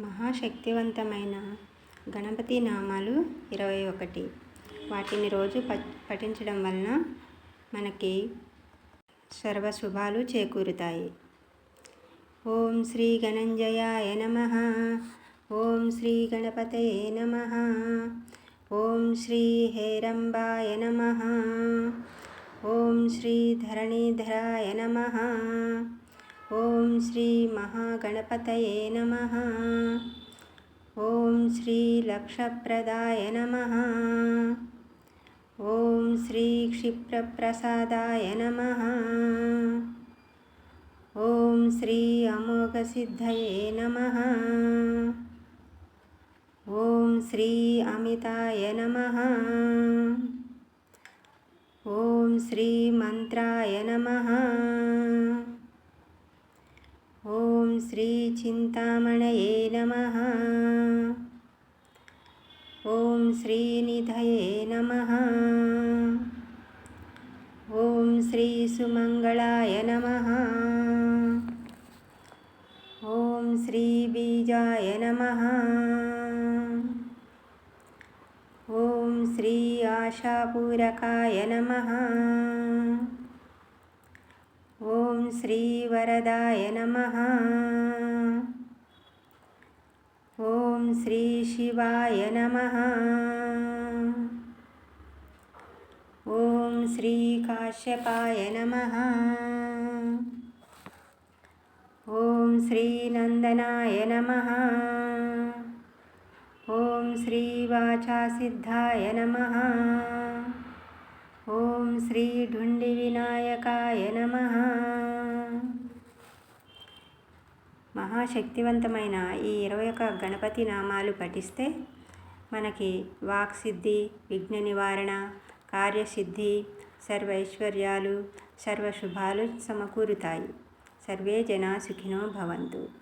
మహాశక్తివంతమైన గణపతి నామాలు ఇరవై ఒకటి. వాటిని రోజు ప పఠించడం వలన మనకి సర్వశుభాలు చేకూరుతాయి. ఓం శ్రీ గణంజయాయ నమ. ఓం శ్రీ గణపతయే నమ. ఓం శ్రీ హేరంబాయ నమ. ఓం శ్రీ ధరణీధరాయ నమ. ॐ श्रीमहागणपतये नमः। ॐ श्रीलक्षप्रदाय नमः। ॐ श्रीक्षिप्रप्रसादाय नमः। ॐ श्री अमोघसिद्धये नमः। ॐ श्री अमिताय नमः। ॐ श्रीमन्त्राय नमः। ॐ श्रीचिन्तामणये नमः। ॐ श्रीनिधये नमः। ॐ श्रीसुमङ्गलाय नमः। ॐ श्रीबीजाय नमः। ॐ श्री आशापूरकाय नमः। श्रीवरदाय नमः। ॐ श्रीशिवाय नमः। ॐ श्रीकाश्यपाय नमः। ॐ श्रीनन्दनाय नमः। ॐ श्रीवाचासिद्धाय नमः। ॐ श्रीढुण्डिविनायक మహాశక్తివంతమైన ఈ ఇరవై ఒక గణపతి నామాలు పఠిస్తే మనకి వాక్సిద్ధి విఘ్న నివారణ కార్యసిద్ధి సర్వైశ్వర్యాలు సర్వశుభాలు సమకూరుతాయి. సర్వే జనా సుఖినో భవంతు.